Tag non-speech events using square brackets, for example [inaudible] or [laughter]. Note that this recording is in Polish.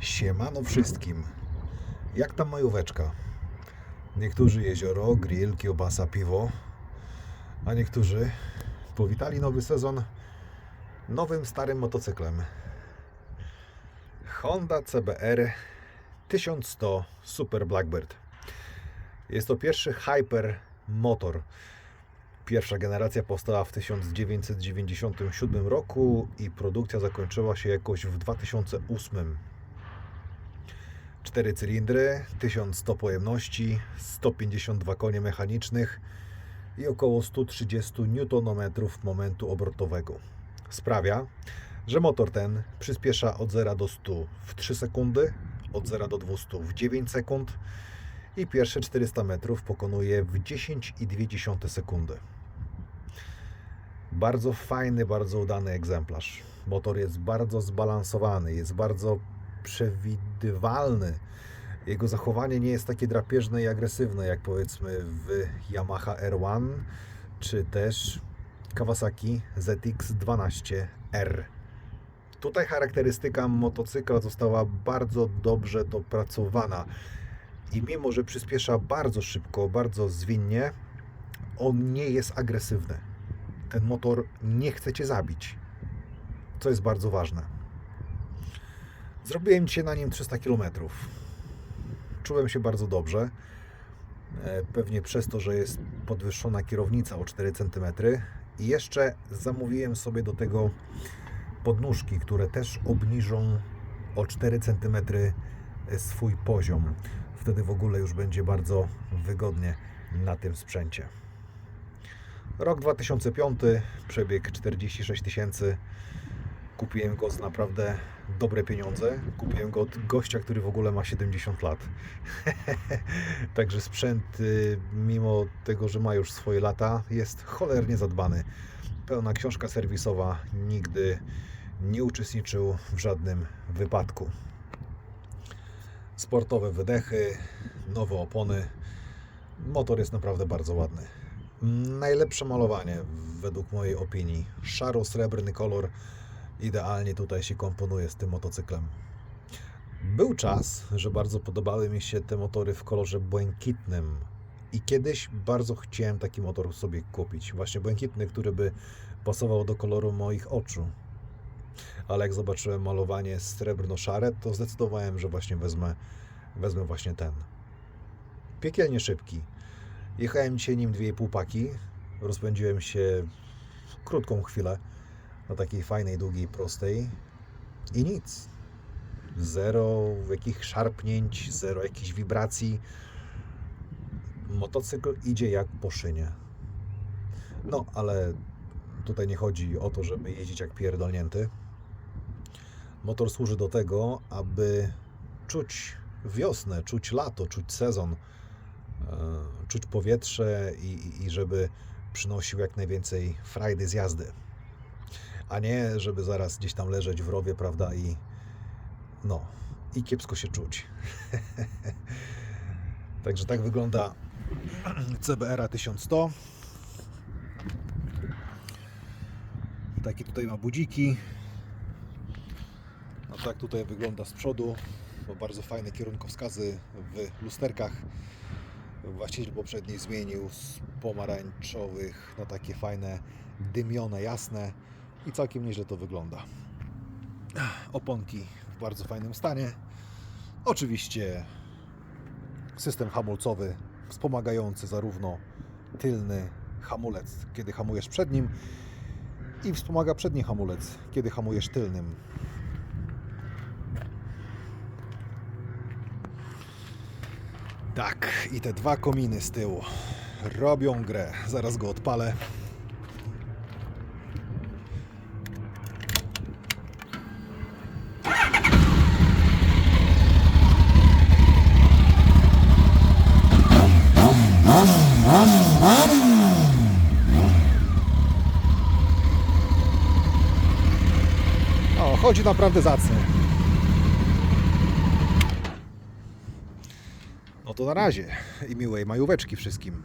Siemano wszystkim. Jak tam majóweczka? Niektórzy jezioro, grill, kiełbasa, piwo, a niektórzy powitali nowy sezon nowym starym motocyklem. Honda CBR 1100 Super Blackbird. Jest to pierwszy hyper motor. Pierwsza generacja powstała w 1997 roku i produkcja zakończyła się jakoś w 2008. Cztery cylindry, 1100 pojemności, 152 konie mechanicznych i około 130 Nm momentu obrotowego. Sprawia, że motor ten przyspiesza od 0 do 100 w 3 sekundy, od 0 do 200 w 9 sekund i pierwsze 400 metrów pokonuje w 10,2 sekundy. Bardzo fajny, bardzo udany egzemplarz. Motor jest bardzo zbalansowany, jest bardzo przewidywalny. Jego zachowanie nie jest takie drapieżne i agresywne, jak powiedzmy w Yamaha R1 czy też Kawasaki ZX12R. Tutaj charakterystyka motocykla została bardzo dobrze dopracowana i mimo, że przyspiesza bardzo szybko, bardzo zwinnie, on nie jest agresywny. Ten motor nie chce Cię zabić, co jest bardzo ważne. Zrobiłem dzisiaj na nim 300 km. Czułem się bardzo dobrze. E, Pewnie przez to, że jest podwyższona kierownica o 4 cm. I jeszcze zamówiłem sobie do tego podnóżki, które też obniżą o 4 cm swój poziom. Wtedy w ogóle już będzie bardzo wygodnie na tym sprzęcie. Rok 2005, przebieg 46 tysięcy. Kupiłem go za naprawdę dobre pieniądze. Kupiłem go od gościa, który w ogóle ma 70 lat. [laughs] Także sprzęt, y, mimo tego, że ma już swoje lata, jest cholernie zadbany. Pełna książka serwisowa, nigdy nie uczestniczył w żadnym wypadku. Sportowe wydechy, nowe opony. Motor jest naprawdę bardzo ładny. Najlepsze malowanie, według mojej opinii. Szaro-srebrny kolor idealnie tutaj się komponuje z tym motocyklem. Był czas, że bardzo podobały mi się te motory w kolorze błękitnym. I kiedyś bardzo chciałem taki motor sobie kupić. Właśnie błękitny, który by pasował do koloru moich oczu. Ale jak zobaczyłem malowanie srebrno-szare, to zdecydowałem, że właśnie wezmę, wezmę właśnie ten. Piekielnie szybki. Jechałem dzisiaj nim 2,5 paki. Rozpędziłem się w krótką chwilę na takiej fajnej, długiej, prostej i nic. Zero jakichś szarpnięć, zero jakichś wibracji. Motocykl idzie jak po szynie. No, ale tutaj nie chodzi o to, żeby jeździć jak pierdolnięty. Motor służy do tego, aby czuć wiosnę, czuć lato, czuć sezon, e, czuć powietrze i, i, żeby przynosił jak najwięcej frajdy z jazdy. A nie, żeby zaraz gdzieś tam leżeć w rowie, prawda, i no, i kiepsko się czuć. [laughs] Także tak wygląda [clears throat] CBR 1100. Takie tutaj ma budziki. No tak tutaj wygląda z przodu. Bo bardzo fajne kierunkowskazy w lusterkach. Właściciel poprzedni zmienił z pomarańczowych na takie fajne, dymione, jasne i całkiem nieźle to wygląda. Oponki w bardzo fajnym stanie. Oczywiście system hamulcowy wspomagający zarówno tylny hamulec, kiedy hamujesz przednim i wspomaga przedni hamulec, kiedy hamujesz tylnym. Tak, i te dwa kominy z tyłu robią grę. Zaraz go odpalę. O, chodzi naprawdę zacnie. No to na razie i miłej majóweczki wszystkim.